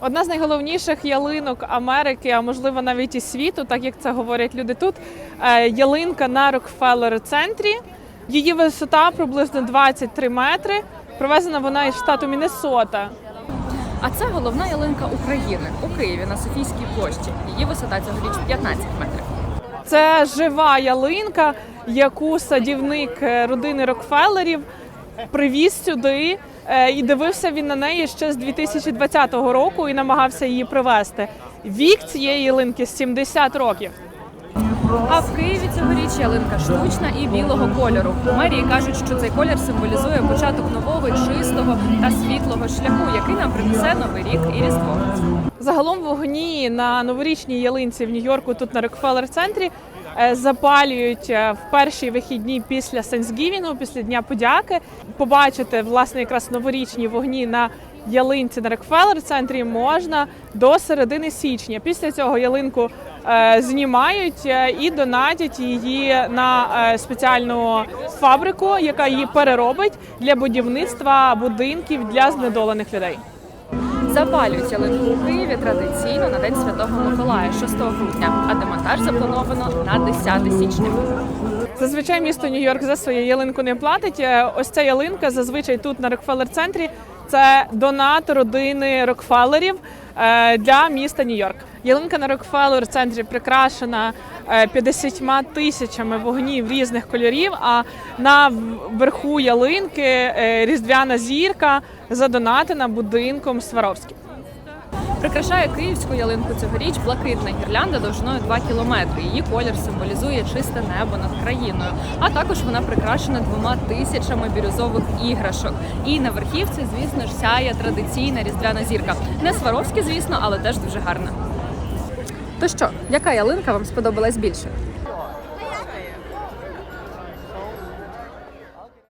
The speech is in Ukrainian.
Одна з найголовніших ялинок Америки, а можливо навіть і світу, так як це говорять люди тут. е, Ялинка на Рокфеллер центрі. Її висота приблизно 23 метри. Привезена вона із штату Міннесота. А це головна ялинка України у Києві на Софійській площі. Її висота цьогоріч 15 метрів. Це жива ялинка, яку садівник е, родини Рокфеллерів привіз сюди. Е, І дивився він на неї ще з 2020 року і намагався її привезти. Вік цієї ялинки 70 років. А в Києві цьогоріч ялинка штучна і білого кольору. Мерії кажуть, що цей колір символізує початок нового, чистого та світлого шляху, який нам принесе новий рік і різдво. Загалом вогні на новорічній ялинці в Нью-Йорку, тут на Рокфеллер центрі, запалюють е, в перші вихідні після Сенсгівінгу, після Дня подяки. Побачити власне якраз новорічні вогні на ялинці на Рокфеллер центрі можна до середини січня. Після цього ялинку е, знімають е, і донатять її на е, спеціальну фабрику, яка її переробить для будівництва будинків для знедолених людей. Запалюють ялинку у Києві традиційно на День Святого Миколая 6 грудня, а демонтаж заплановано на 10 січня. Зазвичай місто Нью-Йорк за свою ялинку не платить. Е, Ось ця ялинка зазвичай тут на Рокфеллер центрі. Це донат родини Рокфеллерів е, для міста Нью-Йорк. Ялинка на Рокфеллер центрі прикрашена е, 50 тисячами вогнів різних кольорів. А на верху ялинки е, різдвяна зірка задонатена будинком Сваровським. Прикрашає київську ялинку цьогоріч блакитна гірлянда довжиною 2 кілометри. Її колір символізує чисте небо над країною. А також вона прикрашена двома тисячами бірюзових іграшок. І на верхівці, звісно ж, сяє традиційна різдвяна зірка. Не Сваровські, звісно, але теж дуже гарна. То що, яка ялинка вам сподобалась більше?